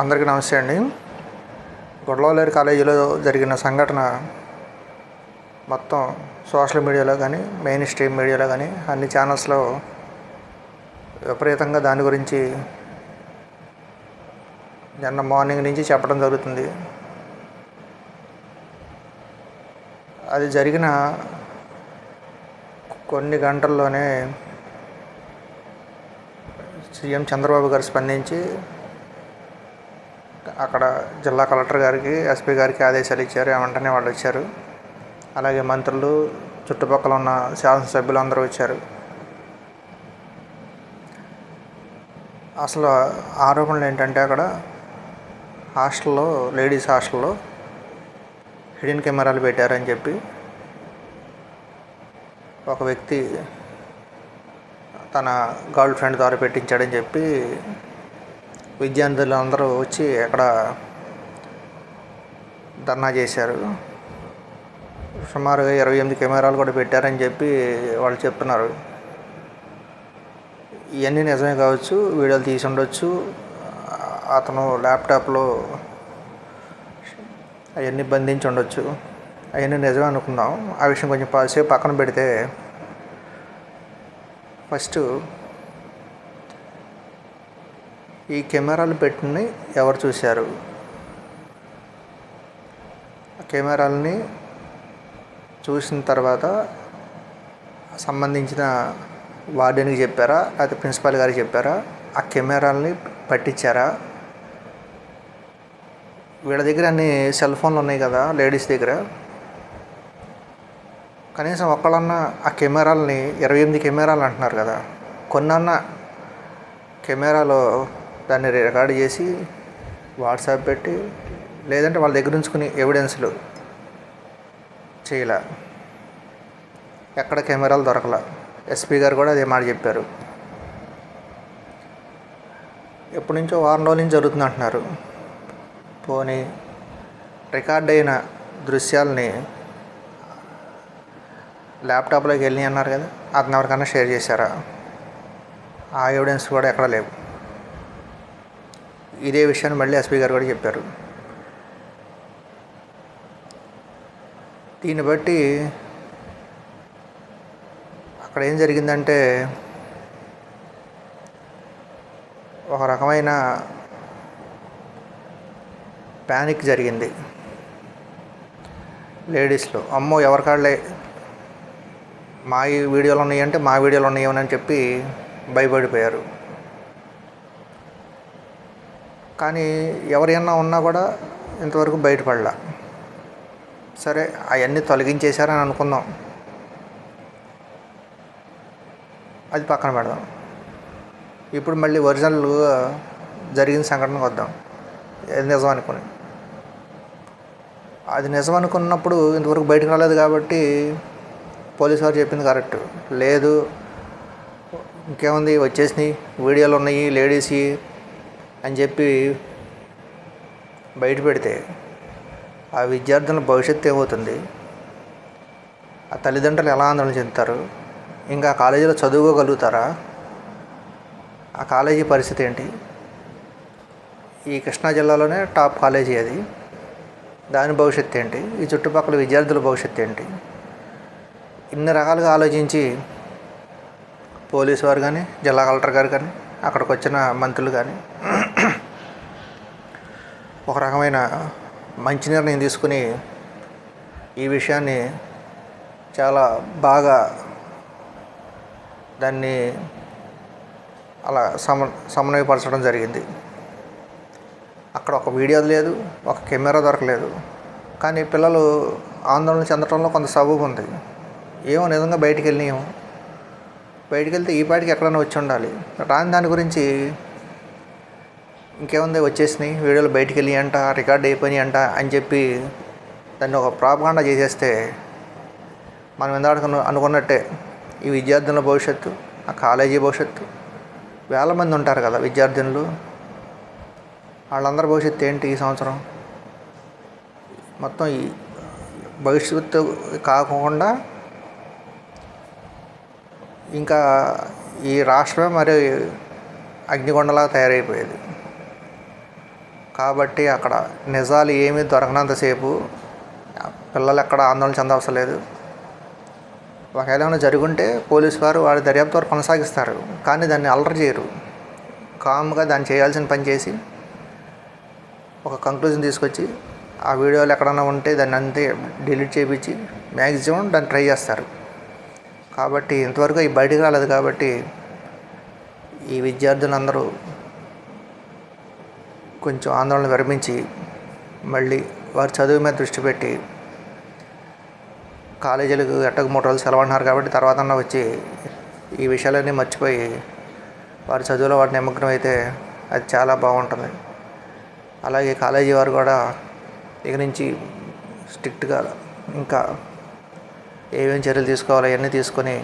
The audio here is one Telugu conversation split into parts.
అందరికీ నమస్తే అండి. గొడవలేరు కాలేజీలో జరిగిన సంఘటన మొత్తం సోషల్ మీడియాలో కానీ మెయిన్ స్ట్రీమ్ మీడియాలో కానీ అన్ని ఛానల్స్లో విపరీతంగా దాని గురించి నిన్న మార్నింగ్ నుంచి చెప్పడం జరుగుతుంది. అది జరిగిన కొన్ని గంటల్లోనే సీఎం చంద్రబాబు గారు స్పందించి అక్కడ జిల్లా కలెక్టర్ గారికి ఎస్పీ గారికి ఆదేశాలు ఇచ్చారు. వెంటనే వాళ్ళు వచ్చారు. అలాగే మంత్రులు చుట్టుపక్కల ఉన్న శాసనసభ్యులు అందరూ వచ్చారు. అసలు ఆరోపణలు ఏంటంటే అక్కడ హాస్టల్లో లేడీస్ హాస్టల్లో హిడెన్ కెమెరాలు పెట్టారని చెప్పి ఒక వ్యక్తి తన గర్ల్ ఫ్రెండ్ ద్వారా పెట్టించాడని చెప్పి విద్యార్థులు అందరూ వచ్చి అక్కడ ధర్నా చేశారు. సుమారుగా ఇరవై ఎనిమిది కెమెరాలు కూడా పెట్టారని చెప్పి వాళ్ళు చెప్తున్నారు. ఇవన్నీ నిజమే కావచ్చు వీడియోలు తీసి ఉండొచ్చు. అతను ల్యాప్టాప్లో అవన్నీ బంధించి ఉండొచ్చు. అవన్నీ నిజమే అనుకుందాం. ఆ విషయం కొంచెం సేపు పక్కన పెడితే ఫస్ట్ ఈ కెమెరాలు పెట్టిన ఎవరు చూశారు? ఆ కెమెరాలని చూసిన తర్వాత సంబంధించిన వార్డెన్కి చెప్పారా? లేకపోతే ప్రిన్సిపాల్ గారికి చెప్పారా? ఆ కెమెరాలని పట్టించారా? వీళ్ళ దగ్గర అన్ని సెల్ ఫోన్లు ఉన్నాయి కదా లేడీస్ దగ్గర. కనీసం ఒక్కళ్ళన్నా ఆ కెమెరాలని ఇరవై ఎనిమిది కెమెరాలు అంటున్నారు కదా. కొన్నన్న కెమెరాలో దాన్ని రికార్డ్ చేసి వాట్సాప్ పెట్టి లేదంటే వాళ్ళ దగ్గర ఉంచుకుని ఎవిడెన్స్లు చేయలే. ఎక్కడ కెమెరాలు దొరకల. ఎస్పీ గారు కూడా అదే మాట చెప్పారు. ఎప్పటి నుంచో వారం రోజుల నుంచి జరుగుతుంది అంటున్నారు. పోనీ రికార్డ్ అయిన దృశ్యాలని ల్యాప్టాప్లోకి వెళ్ళి అన్నారు కదా అతను ఎవరికన్నా షేర్ చేశారా? ఆ ఎవిడెన్స్ కూడా ఎక్కడ లేవు. ఇదే విషయాన్ని మళ్ళీ ఎస్పీ గారు కూడా చెప్పారు. దీన్ని బట్టి అక్కడ ఏం జరిగిందంటే ఒక రకమైన ప్యానిక్ జరిగింది. లేడీస్లో అమ్మో ఎవరికాళ్ళే మా ఈ వీడియోలు ఉన్నాయంటే మా వీడియోలు ఉన్నాయేమని చెప్పి భయపడిపోయారు. కానీ ఎవరైనా ఉన్నా కూడా ఇంతవరకు బయటపడలా. సరే అవన్నీ తొలగించేశారని అనుకుందాం. అది పక్కన పెడదాం. ఇప్పుడు మళ్ళీ ఒరిజినల్ జరిగిన సంఘటనకు వద్దాం. అది నిజం అనుకుని. అది నిజం అనుకున్నప్పుడు ఇంతవరకు బయటకు రాలేదు కాబట్టి పోలీసు వారు చెప్పింది కరెక్ట్. లేదు ఇంకేముంది వచ్చేసినాయి వీడియోలు ఉన్నాయి లేడీస్వి అని చెప్పి బయట పెడితే ఆ విద్యార్థుల భవిష్యత్తు ఏమవుతుంది? ఆ తల్లిదండ్రులు ఎలా ఆందోళన చెందుతారు? ఇంకా ఆ కాలేజీలో చదువుకోగలుగుతారా? ఆ కాలేజీ పరిస్థితి ఏంటి? ఈ కృష్ణా జిల్లాలోనే టాప్ కాలేజీ అది. దాని భవిష్యత్తు ఏంటి? ఈ చుట్టుపక్కల విద్యార్థుల భవిష్యత్తు ఏంటి? ఇన్ని రకాలుగా ఆలోచించి పోలీసు వారు కానీ జిల్లా కలెక్టర్ గారు కానీ అక్కడికి వచ్చిన మంత్రులు కానీ ఒక రకమైన మంచి నిర్ణయం తీసుకుని ఈ విషయాన్ని చాలా బాగా దాన్ని అలా సమ సమన్వయపరచడం జరిగింది. అక్కడ ఒక వీడియో లేదు ఒక కెమెరా దొరకలేదు. కానీ పిల్లలు ఆందోళన చెందడంలో కొంత సబబు ఉంది. ఏమో నిజంగా బయటికి వెళ్ళినాయేమో బయటికి వెళ్తే ఈ పాటికి ఎక్కడైనా వచ్చి ఉండాలి. రాని దాని గురించి ఇంకేముంది వచ్చేసినాయి. వీడియోలు బయటికి వెళ్ళి అంట రికార్డ్ అయిపోయినాయి అంట అని చెప్పి దాన్ని ఒక ప్రాపగాండా చేసేస్తే మనం ఇందాక అనుకున్నట్టే ఈ విద్యార్థుల భవిష్యత్తు ఆ కాలేజీ భవిష్యత్తు. వేల మంది ఉంటారు కదా విద్యార్థినులు. వాళ్ళందరి భవిష్యత్తు ఏంటి ఈ సంవత్సరం? మొత్తం ఈ భవిష్యత్తు కాకుండా ఇంకా ఈ రాష్ట్రమే మరి అగ్నికొండలా తయారైపోయేది. కాబట్టి అక్కడ నిజాలు ఏమీ దొరకనంతసేపు పిల్లలు ఎక్కడ ఆందోళన చెందవసరం లేదు. ఒకవేళ ఏమైనా జరుగుంటే పోలీసు వారు వారి దర్యాప్తు వారు కొనసాగిస్తారు. కానీ దాన్ని అలర్ చేయరు. కామ్గా దాన్ని చేయాల్సిన పని చేసి ఒక కంక్లూజన్ తీసుకొచ్చి ఆ వీడియోలు ఎక్కడైనా ఉంటే దాన్ని అంతే డిలీట్ చేయించి మ్యాక్సిమం దాన్ని ట్రై చేస్తారు. కాబట్టి ఇంతవరకు ఈ బయటకు రాలేదు కాబట్టి ఈ విద్యార్థులందరూ కొంచెం ఆందోళన విరమించి మళ్ళీ వారి చదువు మీద దృష్టి పెట్టి కాలేజీలకు ఎట్టకు మూడు రోజులు సెలవు అంటున్నారు కాబట్టి తర్వాత వచ్చి ఈ విషయాలన్నీ మర్చిపోయి వారి చదువులో వాటి నిమగ్నం అయితే అది చాలా బాగుంటుంది. అలాగే కాలేజీ వారు కూడా ఇక నుంచి స్ట్రిక్ట్గా ఇంకా ఏమేమి చర్యలు తీసుకోవాలో అవన్నీ తీసుకొని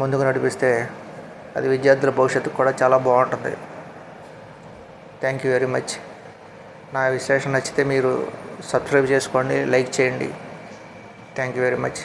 ముందుకు నడిపిస్తే అది విద్యార్థుల భవిష్యత్తుకు కూడా చాలా బాగుంటుంది. థ్యాంక్ యూ వెరీ మచ్ నా విశ్లేషణ నచ్చితే మీరు సబ్స్క్రైబ్ చేసుకోండి లైక్ చేయండి. Thank you very much